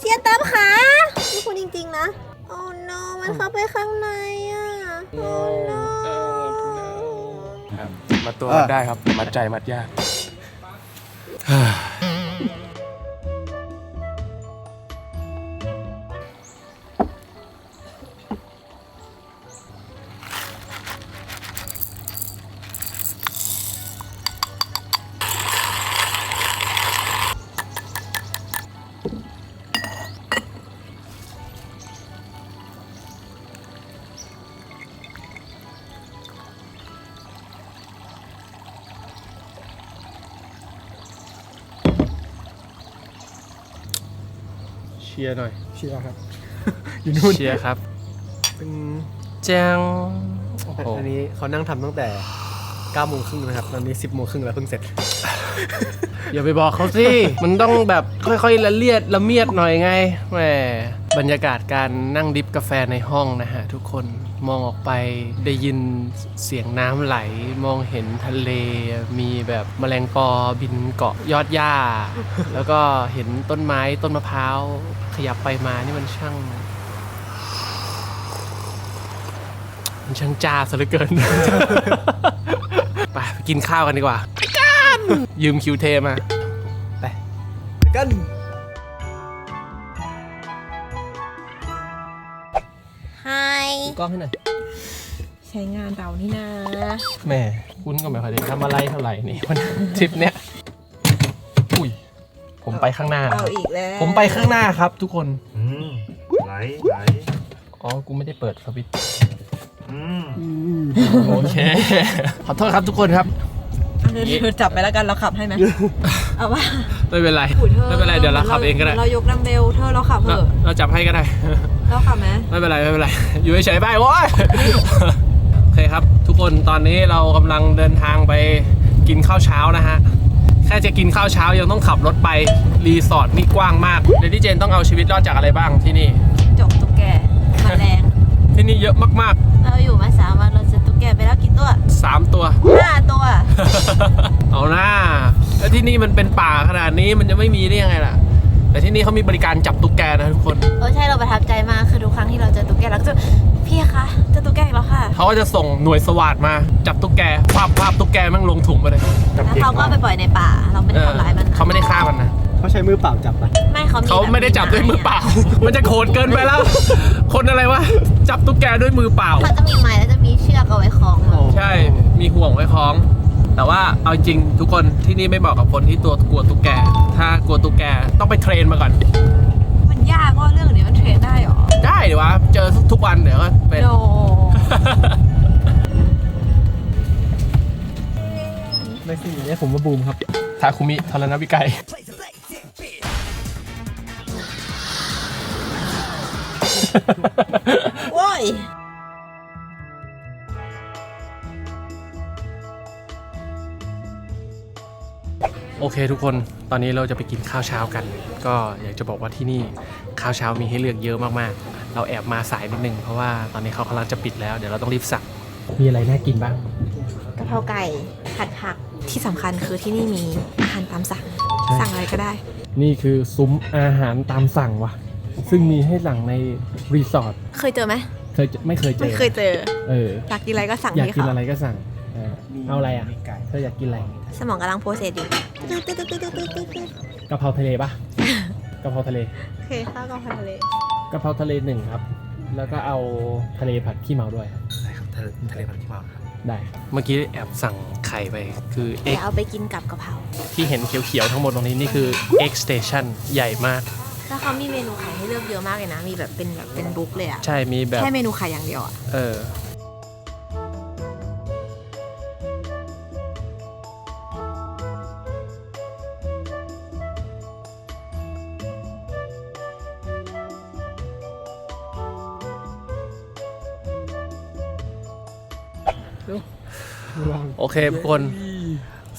เชียร์ตามขานี่คุณจริงๆนะ โอ้ no มันเข้าไปข้างในอะ โอ้ no ครับมัดตัวมัดได้ครับ มัดใจมัดยาก ชียร์หน่อย เชียร์ครับ อยู่นู่นเชียร์ครับเป็นแจ้งโอ้โหอันนี้เขานั่งทำตั้งแต่9โมงครึ่งนะครับ ตอนนี้ 10โมงครึ่งแล้วเพิ่งเสร็จ อย่าไปบอกเขาสิ มันต้องแบบค่อยๆละเลียดละเมียดหน่อยไงแหมบรรยากาศการนั่งดริฟกาแฟในห้องนะฮะทุกคน มองออกไปได้ยินเสียงน้ำไหล มองเห็นทะเล มีแบบแมลงปอบินเกาะยอดหญ้า แล้วก็เห็นต้นไม้ต้นมะพร้าว ขยับไปมานี่มันช่าง มันช่างจ้าซะเหลือเกิน ไปกินข้าวกันดีกว่าไปกันยืมคิวเทมา ไปกัน กล้องให้หน่อย ใช้งานเรานี่นะแม่คุณก็ไม่ค่อยได้ทำอะไรเท่าไหร่นี่วันทริปเนี้ยอุ้ย ผมไปข้างหน้า เอาอีกแล้วผมไปข้างหน้าครับทุกคน อืมไหลไหลอ๋อ กูไม่ได้เปิดสวิตช์อืมโอเค ขอโทษครับทุกคนครับเธอเธอจับไปแล้วกันเราขับให้ไหมเอาว่าไม่เป็นไรอุ๊ยธอไม่เป็นไร เดี๋ยวเราขับเองก็ได้ เรายกดัมเบลเธอเราขับเถเราอะ เราจับให้ก็ได้ เราขับไหมไม่เป็นไรไม่เป็นไร อยู่เฉยๆไปโว้ยโอเคครับ ทุกคนตอนนี้เรากำลังเดินทางไปกินข้าวเช้านะฮะ แค่จะกินข้าวเช้ายังต้องขับรถไปรีสอร์ทนี่กว้างมากเดดี้เจนต้องเอาชีวิตรอดจากอะไรบ้างที่นี่ จบตุ๊กแกแมลงที่นี่เยอะมากเราอยู่มาสามวันเราเจอตุ๊กแกไปแล้วกี่ตัวๆ 3 ตัว ห้าตัว เอาหน้าแล้วที่นี่มันเป็นป่าขนาดนี้มันจะไม่มีได้ยังไงล่ะ แต่ที่นี่เขามีบริการจับตุ๊กแกนะทุกคนเออใช่เราประทับใจมากคือทุกครั้งที่เราเจอตุ๊กแกเราก็จะพี่คะเจอตุ๊กแกอีกแล้วค่ะ เขาก็จะส่งหน่วยสวัสดมาจับตุ๊กแกภาพภาพตุ๊กแกแมั่งลงถุงไปเลยจับแล้วเก่งเขาก็เอาไปปล่อยในป่า เราไม่เอได้อทำร้ายมันนะเขาไม่ได้ฆ่ามันนะเขาใช้มือเปล่าจับปะไม่เขามีเขาไม่ได้จับด้วยมือเปล่า มันจะโขนเกินไปแล้ว คนอะไรวะจับตุ๊กแกด้วยมือเปล่าเขาจะมีไม้แล้วจะมีเชือกเอาไว้คล้องอะใช่มีห่วงไว้คล้อง แต่ว่าเอาจริงทุกคนที่นี่ไม่เหมาะกับคนที่ตัวกลัวตุ๊กแก ถ้ากลัวตุ๊กแกต้องไปเทรนมาก่อน มันยากว่าเรื่องนี้มันเทรนได้หรอ ได้ดิวะเจอทุกวันเดี๋ยวก็เป็นโนในสิ่งนี้ผมว่าบูมครับ ทาคุมิทรณวิกัยโว้ย โอเคทุกคนตอนนี้เราจะไปกินข้าวเช้ากัน ก็อยากจะบอกว่าที่นี่ข้าวเช้ามีให้เลือกเยอะมากๆ เราแอบมาสายนิดนึงเพราะว่าตอนนี้เขากำลังจะปิดแล้วเดี๋ยวเราต้องรีบสั่งมีอะไรน่ากินบ้างกะเพราไก่ผัดผักที่สำคัญคือที่นี่มีอาหารตามสั่งสั่งอะไรก็ได้ นี่คือซุ้มอาหารตามสั่งว่ะซึ่งมีให้สั่งในรีสอร์ทเคยเจอไหมเคยเจอไม่เคยเจไม่อเคยเจอเอออยากกินอะไรก็สั่งอยากที่กินเขาอะไรก็สั่ง เออเอาอะไรอะ เธออยากกินอะไรสมองกำลังโปรเซสอยู่กะเพราทะเลปะกะเพราทะเลโอเคข้าวกะเพราทะเลกะเพราทะเลหนึ่งครับ แล้วก็เอาทะเลผัดขี้เมาด้วยได้ครับทะเลทะเลพันธุ์ที่มาได้ เมื่อกี้แอบสั่งไข่ไปคือเดี๋ X ยวเอาไปกินกับกะเพราที่เห็นเขียวๆทั้งหมดตรงนี้นี่คือ X Station ใหญ่มาก แล้วเขามีเมนูไข่ให้เลือกเยอะมากเลยนะ มีแบบเป็นแบบเป็นบุ๊กเลยอะใช่มีแบบ แค่เมนูไข่อย่างเดียวอะเออ โอเคทุกคน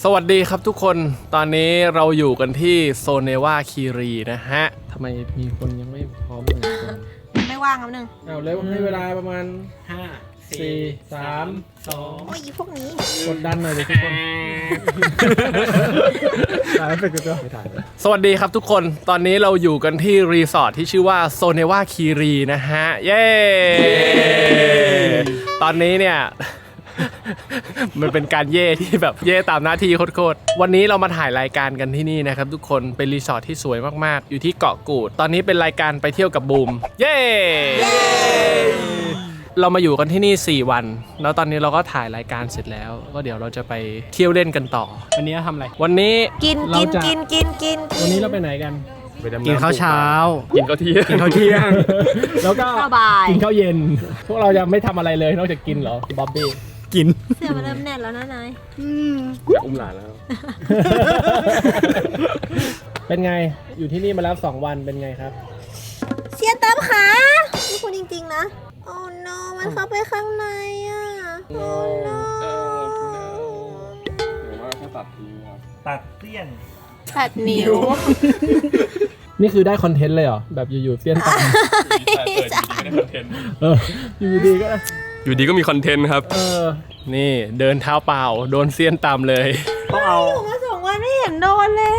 สวัสดีครับทุกคน ตอนนี้เราอยู่กันที่โซเนวาคีรีนะฮะทำไมมีคนยังไม่พร้อมเลยไม่ว่างครับนึงเอาแล้วให้เวลาประมาณห้าสี่สามสองโอ้ยอีพวกนี้กดดันหน่อยเลยทุกคนถ่ายไม่เป็นก็ไม่ถ่ายสวัสดีครับทุกคนตอนนี้เราอยู่กันที่รีสอร์ทที่ชื่อว่าโซเนวาคีรีนะฮะ เย้ ตอนนี้เนี่ย มันเป็นการเย่ที่แบบเย่ตามหน้าที่โคตรๆวันนี้เรามาถ่ายรายการกันที่นี่นะครับทุกคนเป็นรีสอร์ทที่สวยมากๆ อยู่ที่เกาะกูด ตอนนี้เป็นรายการไปเที่ยวกับบูม เย้เรามาอยู่กันที่นี่ 4 วัน แล้วตอนนี้เราก็ถ่ายรายการเสร็จแล้ว ก็เดี๋ยวเราจะไปเที่ยวเล่นกันต่อ วันนี้ทำอะไร วันนี้ กินเรากินจะกินกินกินวันนี้เราไปไหนกันกินข้าวเช้า กินข้าวเที่ยงกินข้าวเที่ยง แล้วก็สบายกินข้าวเย็น พวกเราจะไม่ทำอะไรเลยนอกจากกินเหรอบ๊อบบี้ กิน เสื้อมันเริ่มแน่นแล้วนะนายอุ้มหลานแล้ว เป็นไง อยู่ที่นี่มาแล้ว2วันเป็นไงครับเสียตามขานี่คุณจริง ๆ นะ โอ้ no มันเข้าไปข้างในอะ โอ้ no ตัดเสี้ยน ตัดนิ้ว นี่คือได้คอนเทนต์เลยเหรอ แบบอยู่ๆเสี้ยนตามเอออยู่ดีก็ อยู่ดีก็มีคอนเทนต์ครับ เออ นี่เดินเท้าเปล่า โดนเสี้ยนตามเลยต้องเอาอยู่มาสองวันไม่เห็นโดนเลย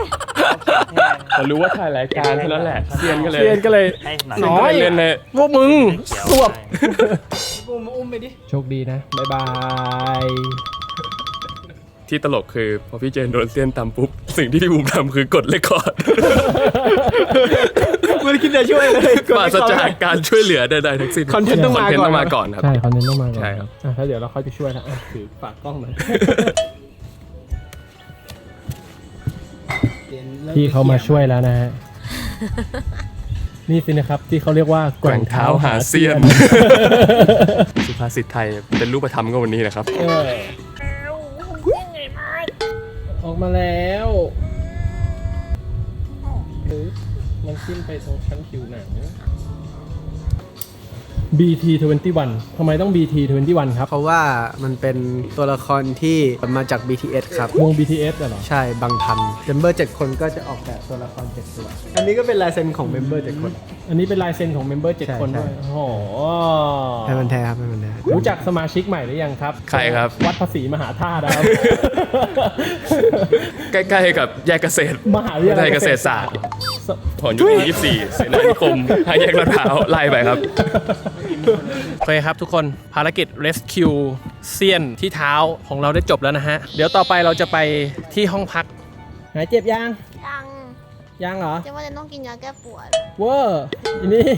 แต่รู้ว่าถ่ายรายการเท่านั้นแหละเซียนก็เลยเสี้ยนก็เลยให้หนังเซียนก็เลยเล่นเลยพวกมึงสวบโชคดีนะ บ๊ายบาย ที่ตลกคือ พอพี่เจนโดนเซียนตามปุ๊บ สิ่งที่พี่บูมทำคือกดเลคคอร์ดไม่ได้คิดจะช่วยเลยปราศจากการช่วยเหลือใดๆทั้งสิ้นคอนเทนต์ต้องมาคอนเทนต์ก่อนต้องมาก่อนครับ ใช่คอนเทนต์ต้องมาก่อนใช่ครับ อะแล้วเดี๋ยวเราค่อยไปช่วยนะอะถือฝากกล้องหน่อยพี่เขามาช่วยแล้วนะฮะ นี่สินะครับ ที่เขาเรียกว่าแกว่งเท้าหาเซียน สุภาษิตไทยเป็นรูปธรรมก็วันนี้นะครับ เออ ออกมาแล้วหรือมันขึ้นไปตรงชั้นผิวหนัง BT 21 ทำไมต้อง BT 21 ครับ เพราะว่ามันเป็นตัวละครที่มาจาก BTS ครับ วง BTS อะเหรอ ใช่บางทันเมมเบอร์7คนก็จะออกแบบตัวละคร7ตัว อันนี้ก็เป็นลายเซ็นของเมมเบอร์7คน อันนี้เป็นลายเซ็นของเมมเบอร์ใช่7คนด้วย ใช่ โอ้โหให้มันแท้ครับให้มันแท้รู้จักสมาชิกใหม่หรือยังครับ ใครครับ วัดภาษีมหาธาตุนะครับ ใกล้ๆกับแยกเกษตรมหาวิทยาลัยเกษตรศาสตร์ ผลยุทธ24เสนานิคมห้าแยกลาดพร้าวไล่ไปครับ โอเคครับทุกคนภารกิจ rescue เซียนที่เท้าของเราได้จบแล้วนะฮะ เดี๋ยวต่อไปเราจะไปที่ห้องพัก หายเจ็บยังยังยังเหรอจะว่าจะต้องกินยาแก้ปวด เวอร์อีนี่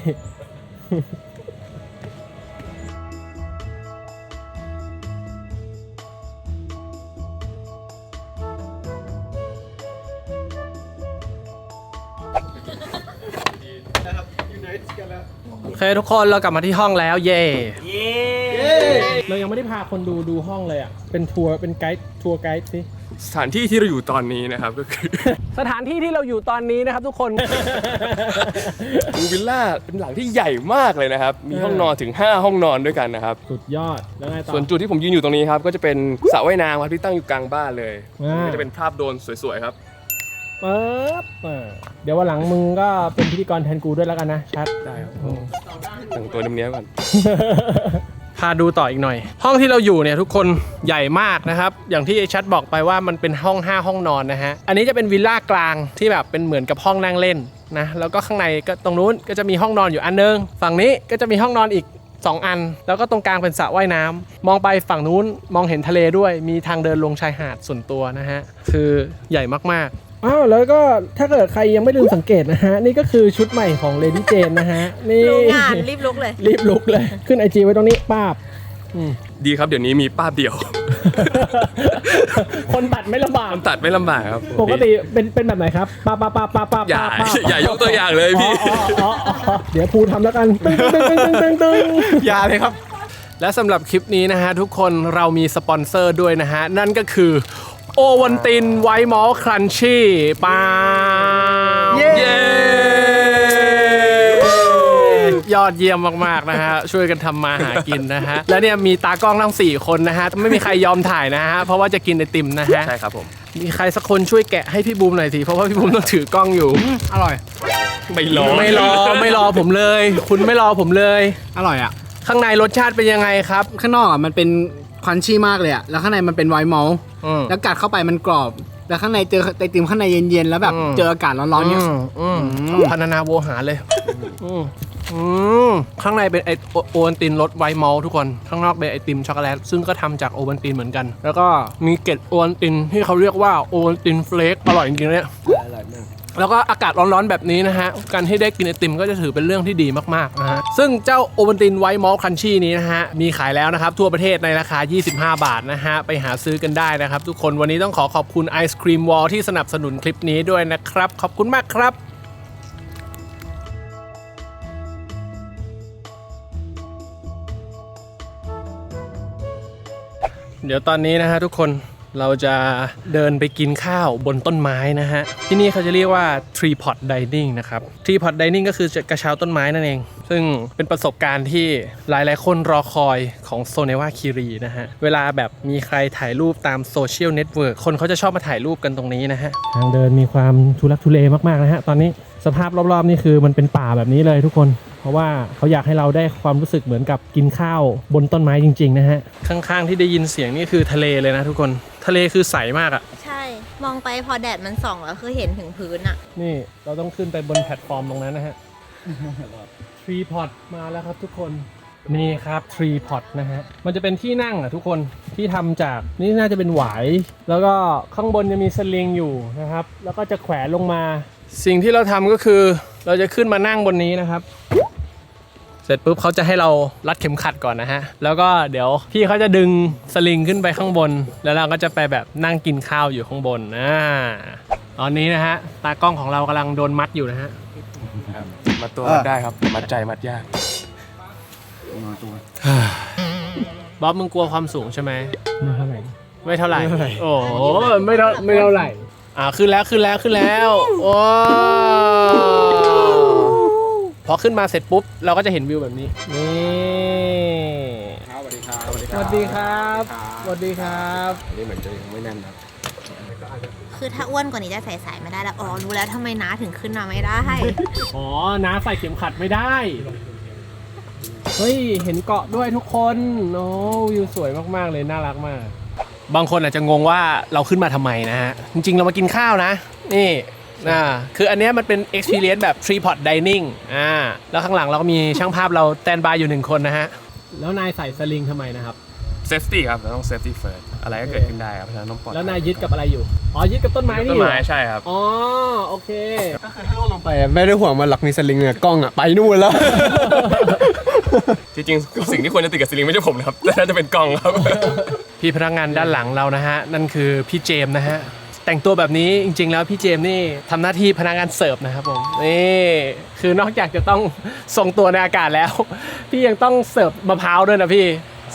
เคทุกคนเรากลับมาที่ห้องแล้วเย่เย้เรายังไม่ได้พาคนดูดูห้องเลยอะ เป็นทัวร์เป็นไกด์ทัวร์ไกด์สิ สถานที่ที่เราอยู่ตอนนี้นะครับก็คือ สถานที่ที่เราอยู่ตอนนี้นะครับทุกคน ดูวิลล่าเป็นหลังที่ใหญ่มากเลยนะครับ มีห้องนอนถึง 5 ห้องนอนด้วยกันนะครับ สุดยอดแล้วไงต่อ ส่วนจุดที่ผมยืนอยู่ตรงนี้ครับ ก็จะเป็นสระว่ายน้ำครับที่ตั้งอยู่กลางบ้านเลยอ่า ก็จะเป็นภาพโดรนสวยๆครับ ปึ๊บอ่าเดี๋ยววันหลังมึงก็เป็นพิธีกรแทนกูด้วยแล้วกันนะชัด ได้ครับแต่งตัวเนี้ยๆก่อน พาดูต่ออีกหน่อย ห้องที่เราอยู่เนี่ยทุกคนใหญ่มากนะครับ อย่างที่ไอ้ชัดบอกไปว่ามันเป็นห้อง 5 ห้องนอนนะฮะ อันนี้จะเป็นวิลล่ากลางที่แบบเป็นเหมือนกับห้องนั่งเล่นนะแล้วก็ข้างในก็ตรงนู้นก็จะมีห้องนอนอยู่อันนึง ฝั่งนี้ก็จะมีห้องนอนอีก 2 อัน แล้วก็ตรงกลางเป็นสระว่ายน้ำมองไปฝั่งนู้นมองเห็นทะเลด้วย มีทางเดินลงชายหาดส่วนตัวนะฮะคือใหญ่มากๆ อ้าวแล้วก็ถ้าเกิดใครยังไม่ลืมสังเกตนะฮะ นี่ก็คือชุดใหม่ของ Lady Jane นะฮะ นี่รู้งานรีบลุกเลย รีบลุกเลย ขึ้นไอจีไว้ตรงนี้ป้าบอืมดีครับเดี๋ยวนี้มีป้าบเดียว คนตัดไม่ลำบากมันตัดไม่ลำบากครับปกติเป็นเป็นแบบไหนครับป้าป้าป้าป้าป้าอย่าป้าอย่ายกตัวอย่างเลยพี่ อ๋ออ๋ออ๋อเดี๋ยวภูทำแล้วกันตึ้งตึ้งตึ้งตึ้งตึ้งตึ้ง อย่าเลยครับ และสำหรับคลิปนี้นะฮะ ทุกคนเรามีสปอนเซอร์ด้วยนะฮะ นั่นก็คือ โอวันตินไวท์มอลครันชี่ปาเย้เย้ ยอดเยี่ยมมาก ๆ นะฮะ ช่วยกันทำมาหากินนะฮะ และเนี่ยมีตากล้องทั้ง 4 คนนะฮะ ไม่มีใครยอมถ่ายนะฮะ เพราะว่าจะกินไอติมนะฮะ ใช่ครับผม มีใครสักคนช่วยแกะให้พี่บูมหน่อยสิ เพราะว่าพี่บูมต้องถือกล้องอยู่ อร่อย ไม่รอไม่รอไม่รอผมเลย คุณไม่รอผมเลย อร่อยอะ ข้างในรสชาติเป็นยังไงครับ ข้างนอกอะมันเป็น ควันชี่มากเลยอะแล้วข้างในมันเป็นไวท์มอลต์อืม แล้วกัดเข้าไปมันกรอบ แล้วข้างในเจอไอติมข้างในเย็นๆ แล้วแบบอืม เจออากาศร้อนๆเนี่ยอืมอืมอืม พันนาโวหารเลยอืมอืมข้างในเป็นไอโอโอวัลตินรสไวท์มอลต์ทุกคน ข้างนอกเป็นไอติมช็อกโกแลตซึ่งก็ทำจากโอวัลตินเหมือนกัน แล้วก็มีเกล็ดโอวัลตินที่เขาเรียกว่าโอวัลตินเฟลกอร่อยจริงๆเนี่ย อร่อยมาก แล้วก็อากาศร้อนๆแบบนี้นะฮะ การที่ได้กินไอติมก็จะถือเป็นเรื่องที่ดีมากๆนะฮะ ซึ่งเจ้าโอวัลตินไวท์มอลคันชี่นี้นะฮะ มีขายแล้วนะครับ ทั่วประเทศในราคา 25 บาทนะฮะ ไปหาซื้อกันได้นะครับ ทุกคนวันนี้ต้องขอขอบคุณไอศครีมวอลที่สนับสนุนคลิปนี้ด้วยนะครับ ขอบคุณมากครับเดี๋ยวตอนนี้นะฮะทุกคน เราจะเดินไปกินข้าวบนต้นไม้นะฮะ ที่นี่เขาจะเรียกว่า tree pot dining นะครับ tree pot dining ก็คือกระเช้าต้นไม้นั่นเอง ซึ่งเป็นประสบการณ์ที่หลายๆ คนรอคอยของโซเนวาคิรีนะฮะ เวลาแบบมีใครถ่ายรูปตามโซเชียลเน็ตเวิร์กคนเขาจะชอบมาถ่ายรูปกันตรงนี้นะฮะ ทางเดินมีความทุลักทุเลมากๆนะฮะ ตอนนี้สภาพรอบๆนี่คือมันเป็นป่าแบบนี้เลยทุกคนเพราะว่าเขาอยากให้เราได้ความรู้สึกเหมือนกับกินข้าวบนต้นไม้จริง ๆ นะฮะ ข้างๆที่ได้ยินเสียงนี่คือทะเลเลยนะทุกคน ทะเลคือใสมากอะใช่ มองไปพอแดดมันส่องแล้วคือเห็นถึงพื้นอะนี่เราต้องขึ้นไปบนแพลตฟอร์มตรงนั้นนะฮะทรีพอตมาแล้วครับทุกคน นี่ครับทรีพอตนะฮะ มันจะเป็นที่นั่งอะทุกคนที่ทำจากนี่น่าจะเป็นหวาย แล้วก็ข้างบนจะมีสลิงอยู่นะครับ แล้วก็จะแขวนลงมา สิ่งที่เราทำก็คือเราจะขึ้นมานั่งบนนี้นะครับ เสร็จปุ๊บเขาจะให้เรารัดเข็มขัดก่อนนะฮะ แล้วก็เดี๋ยวพี่เขาจะดึงสลิงขึ้นไปข้างบน แล้วเราก็จะไปแบบนั่งกินข้าวอยู่ข้างบนอ่าตอนนี้นะฮะ ตากล้องของเรากำลังโดนมัดอยู่นะฮะ มัดตัวมัดได้ครับแต่มัดใจมัดยากบ๊อบมึงกลัวความสูงใช่ไหมไม่เท่าไหร่ ไม่เท่าไหร่ โอ้โหไม่เท่าไม่เท่าไหร่ อ่าขึ้นแล้วขึ้นแล้วขึ้นแล้ว โอ้ พอขึ้นมาเสร็จปุ๊บ เราก็จะเห็นวิวแบบนี้ นี่สวัสดีครับสวัสดีครับสวัสดีครับนี่เหมือนจะยังไม่แน่นครับคือถ้าอ้วนกว่านี้จะใส่สายไม่ได้แล้ว อ๋อ รู้แล้วทำไมน้าถึงขึ้นมาไม่ได้ อ๋อน้าใส่เข็มขัดไม่ได้ เฮ้ย เห็นเกาะด้วยทุกคนโอ้วิวสวยมากๆเลยน่ารักมาก บางคนอาจจะงงว่าเราขึ้นมาทำไมนะฮะ จริงๆเรามากินข้าวนะ นี่ อ่าคืออันเนี้ยมันเป็น experience แบบ tree pot dining อ่าแล้วข้างหลังเราก็มีช่างภาพเราแตนบายอยู่หนึ่งคนนะฮะ แล้วนายใส่สลิงทำไมนะครับ เซฟตี้ครับเราต้องเซฟตี้เฟิร์สอะไรก็เกิดขึ้นได้ครับเพราะฉะนั้นต้องปลอดภัแล้วนายยึดกับอะไรอยู่อ๋อยึดกับต้นไม้นี่ต้อนยู่ไม้ใช่ครับ อ๋อโอเค ไปอะไม่ได้ห่วงมันหรอกมีสลิงเนี่ยกล้องอะไปนู่นแล้ว จริงๆ สิ่งที่ควรจะติดกับสลิงไม่ใช่ผมนะครับ แต่น่าจะเป็นกล้องครับ พี่พนักงานด้านหลังเรานะฮะ นั่นคือพี่เจมส์นะฮะ แต่งตัวแบบนี้จริง ๆ แล้วพี่เจมส์นี่ทำหน้าที่พนักงานเสิร์ฟนะครับผมนี่คือนอกจากจะต้องทรงตัวในอากาศแล้ว พี่ยังต้องเสิร์ฟมะพร้าวด้วยนะพี่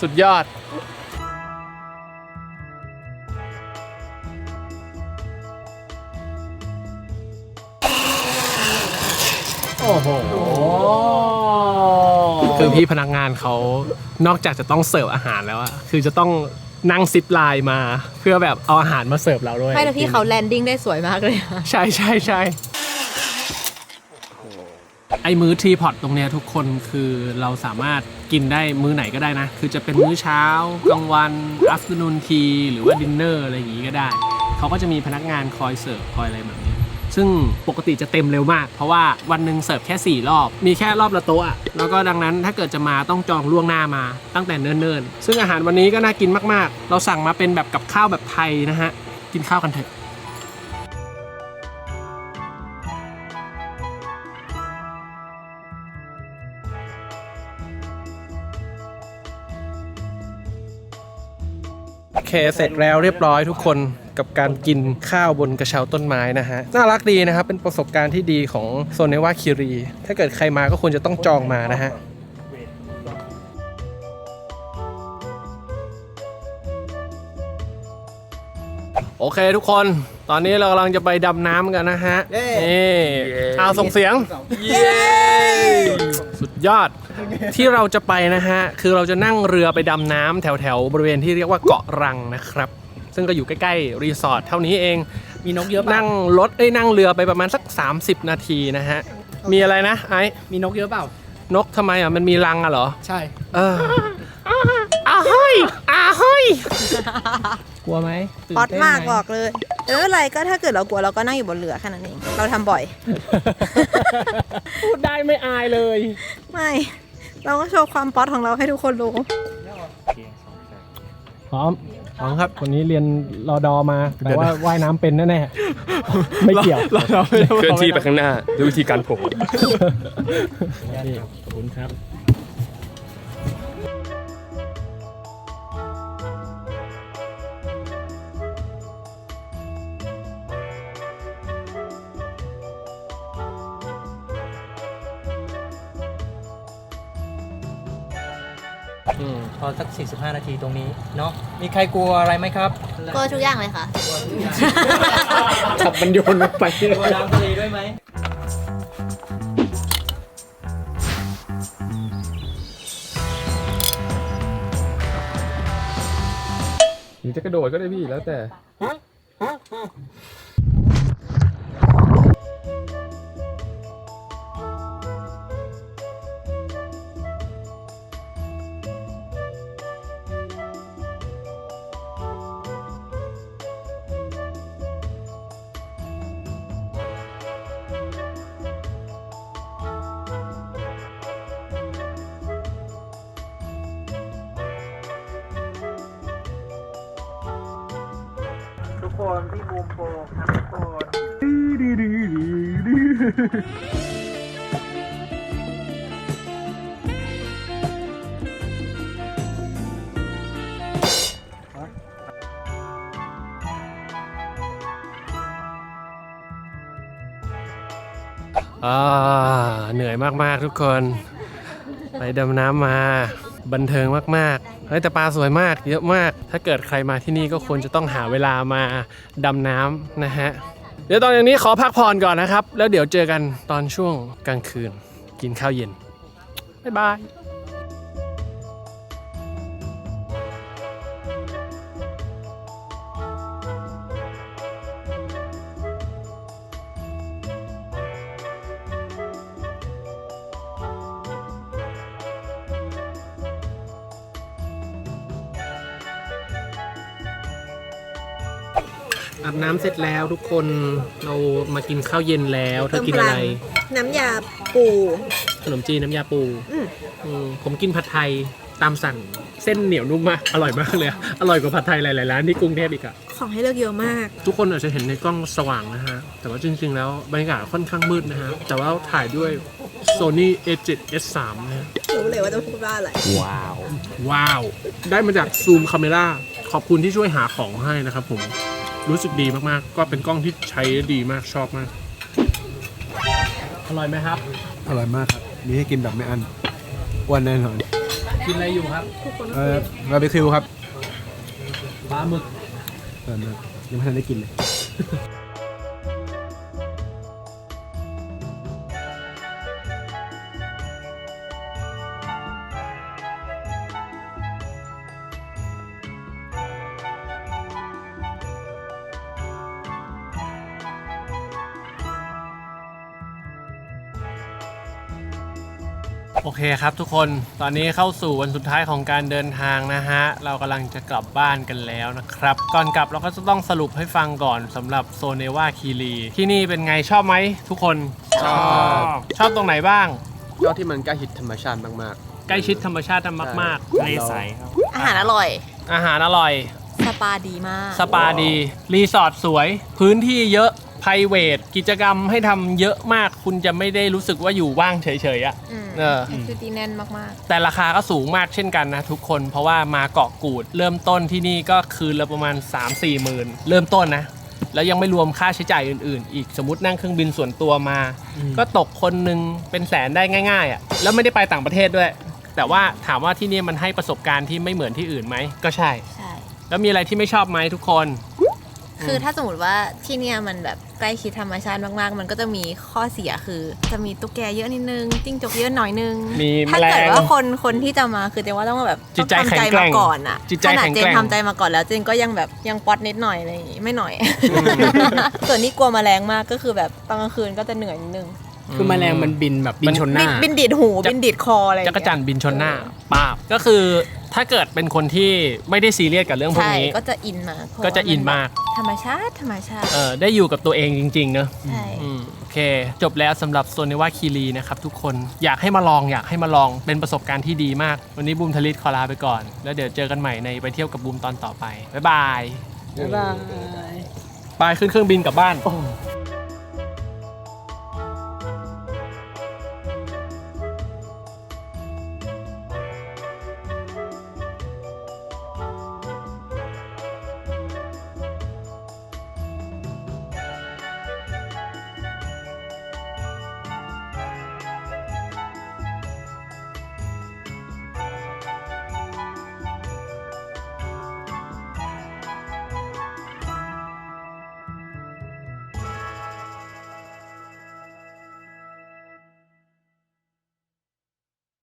สุดยอดโอ้โหคือพี่พนักงานเขานอกจากจะต้องเสิร์ฟอาหารแล้วอะคือจะต้อง นั่งซิปไลน์มาเพื่อแบบเอาอาหารมาเสิร์ฟเราด้วย ใช่แต่พี่เขาแลนดิ้งได้สวยมากเลยอะใช่ใช่ใช่ไอ้มื้อทีพอตตรงเนี้ยทุกคนคือเราสามารถกินได้มื้อไหนก็ได้นะ คือจะเป็นมื้อเช้ากลางวัน afternoon tea หรือว่าดินเนอร์อะไรอย่างงี้ก็ได้ เขาก็จะมีพนักงานคอยเสิร์ฟคอยอะไรแบบนี้ ซึ่งปกติจะเต็มเร็วมาก เพราะว่าวันหนึ่งเสิร์ฟแค่ 4 รอบ มีแค่รอบละโต๊ะอะแล้วก็ดังนั้นถ้าเกิดจะมาต้องจองล่วงหน้ามาตั้งแต่เนิ่นๆ ซึ่งอาหารวันนี้ก็น่ากินมากๆ เราสั่งมาเป็นแบบกับข้าวแบบไทยนะฮะ กินข้าวกันเถอะโอเคเสร็จแล้วเรียบร้อยทุกคน กับการกินข้าวบนกระเช้าต้นไม้นะฮะ น่ารักดีนะครับ เป็นประสบการณ์ที่ดีของโซนเนวาคิรี ถ้าเกิดใครมาก็ควรจะต้องจองมานะฮะโอเคทุกคน ตอนนี้เรากำลังจะไปดำน้ำกันนะฮะเย้นี่เอาส่งเสียง เย้สุดยอด ที่เราจะไปนะฮะ คือเราจะนั่งเรือไปดำน้ำแถวๆบริเวณที่เรียกว่าเกาะรังนะครับ ซึ่งก็อยู่ใกล้ๆรีสอร์ทเท่านี้เอง มีนกเยอะเปล่านั่งรถได้ยนั่งเรือไปประมาณสัก 30 นาทีนะฮะ มีอะไรนะไอ้มีนกเยอะเปล่า นกทำไมอะมันมีรังอะเหรอ ใช่ เอออาห้อยอาห้อยกลัวไหมตื่นป๊อตเต้นมากไหบอกเลยแต่ไม่เป็นไรก็ถ้าเกิดเรากลัวเราก็นั่งอยู่บนเรือแค่นั้นเอง เราทำบ่อย พูดได้ไม่อายเลย ไม่ เราก็โชว์ความป๊อตของเราให้ทุกคนรู้ พร้อม พร้อมครับคนนี้เรียนรอดอมาแต่ว่าว่ายน้ำเป็นแน่ๆไม่เกี่ยวรอดอไม่ได้เคลื่อนที่ไปข้างหน้าด้วยวิธีการโผล่นี่ขอบคุณครับ อืมพอสัก 45 นาทีตรงนี้เนาะมีใครกลัวอะไรไหมครับก็ทุกอย่างเลยค่ะจับมันโยนลงไปกลัวน้ำทะเลด้วยไหมหรือจะกระโดดก็ได้พี่แล้วแต่ คนที่บูมโปกครับทุกคนอ่าเหนื่อยมากๆทุกคน ไปดำน้ำมา บันเทิงมาก เฮ้ยแต่ปลาสวยมากเยอะมาก ถ้าเกิดใครมาที่นี่ก็ควรจะต้องหาเวลามาดำน้ำนะฮะ เดี๋ยวตอนอย่างนี้ขอพักผ่อนก่อนนะครับ แล้วเดี๋ยวเจอกันตอนช่วงกลางคืน กินข้าวเย็น บ๊ายบายำเสร็จแล้วทุกคนเรามากินข้าวเย็นแล้วเธอกินอะไร น้ำยาปูขนมจีนน้ำยาปูอืมอืมผมกินผัดไทยตามสั่งเส้นเหนียวนุ่มมาก อร่อยมากเลยอะอร่อยกว่าผัดไทยหลายๆร้านที่กรุงเทพอีกอะของให้เลือกเยอะมาก ทุกคนอาจจะเห็นในกล้องสว่างนะฮะ แต่ว่าจริง ๆ แล้วบรรยากาศค่อนข้างมืดนะฮะ แต่ว่าถ่ายด้วย Sony A7 S3 นะฮะรู้เลยว่าจะพูดว่าอะไร ว้าว ว้าว ได้มาจากซูมคาเมราขอบคุณที่ช่วยหาของให้นะครับผม รู้สึกดีมากๆ ก็เป็นกล้องที่ใช้ดีมากชอบมาก อร่อยไหมครับ อร่อยมากครับ มีให้กินแบบไม่อั้นอ้วนแน่นอนกินอะไรอยู่ครับเออบาร์บีคิวครับปลาหมึกเออยังไม่ทันได้กินเลย โอเคครับทุกคนตอนนี้เข้าสู่วันสุดท้ายของการเดินทางนะฮะ เรากำลังจะกลับบ้านกันแล้วนะครับ ก่อนกลับเราก็จะต้องสรุปให้ฟังก่อนสำหรับโซเนวาคีรีที่นี่เป็นไงชอบไหมทุกคนชอบชอบตรงไหนบ้าง ยอดที่มันใกล้ชิดธรรมชาติมากใกล้ชิดธรรมชาติมากๆทะเลใสครับ อาหารอร่อย ๆ อาหารอร่อย สปาดีมาก สปาดี รีสอร์ทสวย พื้นที่เยอะ ไพรเวทกิจกรรมให้ทำเยอะมากคุณจะไม่ได้รู้สึกว่าอยู่ว่างเฉยๆอะ อืมเออ แอคทิวิตี้แน่นมากแต่ราคาก็สูงมากเช่นกันนะทุกคน เพราะว่ามาเกาะกูด เริ่มต้นที่นี่ก็คืนละประมาณ 3 4หมื่นเริ่มต้นนะ แล้วยังไม่รวมค่าใช้จ่ายอื่นๆ อีกสมมตินั่งเครื่องบินส่วนตัวมา ก็ตกคนหนึ่งเป็นแสนได้ง่ายๆอะแล้วไม่ได้ไปต่างประเทศด้วย แต่ว่าถามว่าที่นี่มันให้ประสบการณ์ที่ไม่เหมือนที่อื่นไหมก็ใช่ ๆ ใช่ แล้วมีอะไรที่ไม่ชอบไหมทุกคน คือถ้าสมมติว่าที่เนี่ยมันแบบ ใกล้ชิดธรรมชาติมากๆ มันก็จะมีข้อเสียคือ จะมีตุ๊กแกเยอะนิดนึงจิ้งจกเยอะหน่อยนึงมีแมถ้าลเกิดงว่าคนคนที่จะมาคือเจนว่าต้องแบบจิตใจต้องทำใจแข็งแกร่มางก่อนอะจิตใจขนาดแข็งเจแกนร่งทำใจมาก่อนแล้วเจนก็ยังแบบยังป๊อตนิดหน่อยอะไรอย่างงี้ไม่หน่อย ส่วนนี้กลัวแมลงมากก็คือแบบตอนกลางคืนก็จะเหนื่อยนิดนึงคือแมลงมันบินแบบบินชนหบิน้านบินดีดหูบินดีดคออะไรอย่างจักรเงี้ยจันทร์บินชนหน้า ป้าบก็คือถ้าเกิดเป็นคนที่ไม่ได้ซีเรียสกับเรื่องพวกใช่นี้ ก็จะอินมากเพราก็จะอินมาก ธรรมชาติธรรมชาติเออได้อยู่กับตัวเองจริง ๆ เนอะใช่ อืมโอเค จบแล้วสำหรับโซนเนว่าคีรีนะครับทุกคนอยากให้มาลองอยากให้มาลองเป็นประสบการณ์ที่ดีมาก วันนี้บูมทลิตขอลาไปก่อน แล้วเดี๋ยวเจอกันใหม่ในไปเที่ยวกับบูมตอนต่อไป บ๊ายบายบ๊ายบาย ไปขึ้นเครื่องบินกลับบ้าน โอ้